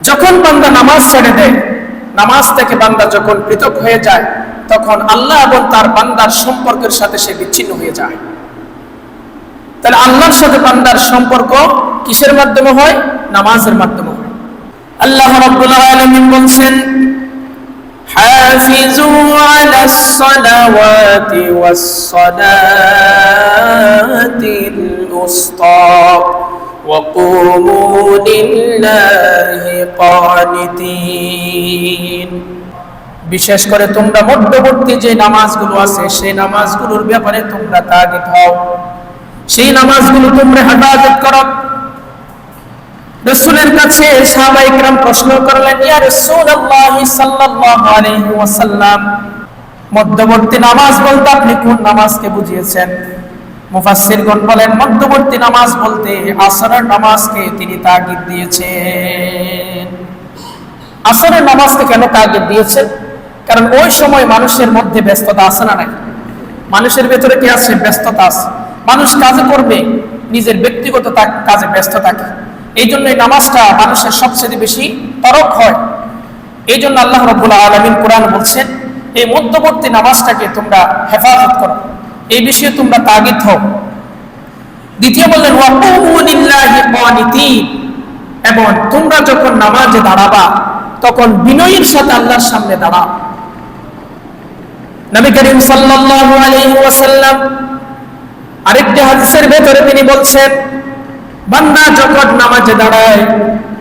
যখন বান্দা নামাজ ছেড়ে দেয়, নামাজ থেকে বান্দা যখন পৃথক হয়ে যায়, তখন আল্লাহ এবং তার বান্দার সম্পর্কের সাথে সে বিচ্ছিন্ন হয়ে যায়। তাহলে আল্লাহর সাথে বান্দার সম্পর্ক কিসের মাধ্যমে হয়? নামাজের মাধ্যমে হয়। আল্লাহ রাব্বুল আলামিন বলছেন হাফিজু আলাস সালাওয়াতি ওয়াস সালাতিল উসতা وقوموا لله قانتين বিশেষ করে তোমরা মধ্যবর্তী যে নামাজগুলো আছে সেই নামাজগুলোর ব্যাপারে তোমরা তাগিদ হও সেই নামাজগুলো তোমরা হেফাজত করো রসুলের কাছে সাহাবা ইকরাম প্রশ্ন করলেন ইয়া রাসূলুল্লাহ সাল্লাল্লাহু আলাইহি ওয়াসাল্লাম মধ্যবর্তী নামাজ বলতে আপনি কোন নামাজকে বুঝিয়েছেন মুফাসসিরগণ বলেন, মধ্যবর্তী নামাজ বলতে আসরের নামাজকে তিনি তাগিদ দিয়েছেন। আসরের নামাজকে কেন তাগিদ দিয়েছেন? কারণ ওই সময় মানুষের মধ্যে ব্যস্ততা আছে না নাই? মানুষের ভেতরে কি আছে? ব্যস্ততা আছে। মানুষ কাজে করবে, নিজের ব্যক্তিগত কাজে ব্যস্ত থাকে। এই জন্য এই নামাজটা মানুষের সবচেয়ে বেশি তরক হয়। এই জন্য আল্লাহ রব্বুল আলমিন কোরআন বলছেন এই মধ্যবর্তী নামাজটাকে তোমরা হেফাজত করো। এই বিষয়ে তোমরা তাগিদ হও। দ্বিতীয় বললেন এবং তোমরা যখন নামাজে দাঁড়াবা, তখন বিনয়ের সাথে আল্লাহর সামনে দাঁড়াও। নবী করিম সাল্লাল্লাহু আলাইহি ওয়াসাল্লাম আরেকটি হাদিসের ভেতরে তিনি বলছেন, বান্দা যখন নামাজে দাঁড়ায়,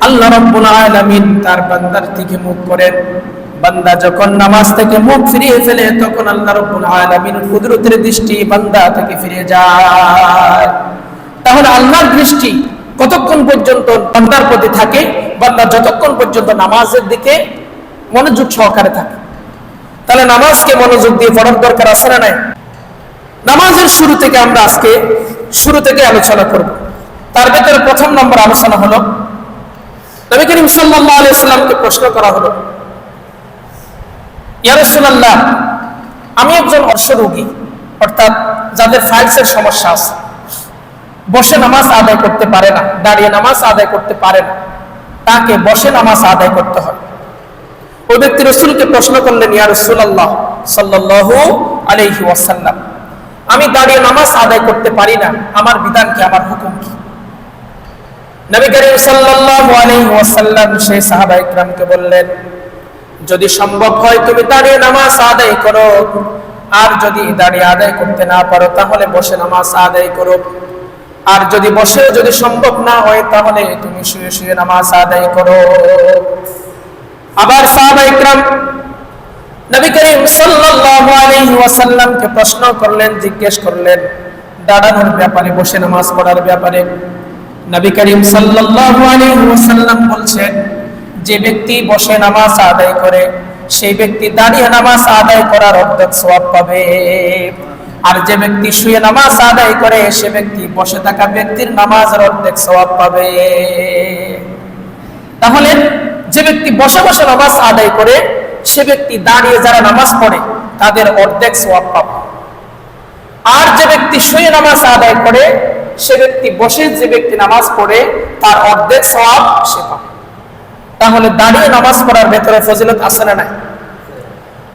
আল্লাহ রাব্বুল আলামিন তার বান্দার দিকে মুখ করেন। বান্দা যখন নামাজ থেকে মুখ ফিরিয়ে ফেলে, তখন আল্লাহ রাব্বুল আলামিন কুদরতের দৃষ্টি বান্দা থেকে ফিরে যায়। তাহলে আল্লাহর দৃষ্টি কতক্ষণ পর্যন্ত বান্দার প্রতি থাকে? বান্দা যতক্ষণ পর্যন্ত নামাজের দিকে মনোযোগ সহকারে থাকে। তাহলে নামাজকে মনোযোগ দিয়ে পড়ার দরকার আছে না নাই? নামাজের শুরু থেকে আমরা আজকে শুরু থেকে আলোচনা করব। তার ভেতরে প্রথম নম্বর আলোচনা হলো, নবী করিম সাল্লাল্লাহু আলাইহি সাল্লামকে প্রশ্ন করা হলো ইয়া রাসূলুল্লাহ, আমি একজন অর্শরোগী অর্থাৎ যাদের ফাইলসের সমস্যা আছে। বসে নামাজ আদায় করতে পারে না, দাঁড়িয়ে নামাজ আদায় করতে পারে না। তাকে বসে নামাজ আদায় করতে হয়। ওই ব্যক্তি রসুলকে প্রশ্ন করলেন, ইয়া রসুল্লাহ সাল্লাল্লাহু আলাইহি ওয়াসাল্লাম, আমি দাঁড়িয়ে নামাজ আদায় করতে পারি না, আমার বিধান কি, আমার হুকুম কি? নবী করিম সাল্লাল্লাহু আলাইহি ওয়াসাল্লাম সেই সাহাবা ইকরামকে বললেন যদি সম্ভব হয় তুমি দাঁড়িয়ে নামাজ আদায় করো। আর যদি দাঁড়িয়ে আদায় করতে না পারো, তাহলে বসে নামাজ আদায় করো। আর যদি বসেও যদি সম্ভব না হয়, তাহলে তুমি শুয়ে শুয়ে নামাজ আদায় করো। আবার সাহাবা ইকরাম নবী করিম সাল্লাল্লাহু আলাইহি ওয়াসাল্লামকে প্রশ্ন করলেন, জিজ্ঞেস করলেন, দাঁড়ানোর ব্যাপারে, বসে নামাজ পড়ার ব্যাপারে। নবী করিম সাল্লাল্লাহু আলাইহি ওয়াসাল্লাম যে ব্যক্তি বসে নামাজ আদায় করে, সেই ব্যক্তি দাঁড়িয়ে নামাজ আদায় করার অর্ধেক সওয়াব পাবে। আর যে ব্যক্তি শুয়ে নামাজ আদায় করে, সে ব্যক্তি বসে থাকা ব্যক্তির নামাজের অর্ধেক সওয়াব পাবে। তাহলে যে ব্যক্তি বসে বসে নামাজ আদায় করে, সে ব্যক্তি দাঁড়িয়ে যারা নামাজ পড়ে, তাদের অর্ধেক সোয়াব পাবে। আর যে ব্যক্তি শুয়ে নামাজ আদায় করে, সে ব্যক্তি বসে যে ব্যক্তি নামাজ পড়ে, তার অর্ধেক সোয়াব সে পাবে। তাহলে দাঁড়িয়ে নামাজ পড়ার ভেতরে ফজিলত আছে না নাই?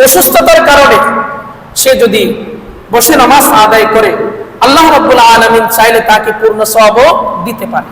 অসুস্থতার কারণে সে যদি বসে নামাজ আদায় করে, আল্লাহ রব্বুল আলমিন চাইলে তাকে পূর্ণ সব দিতে পারে।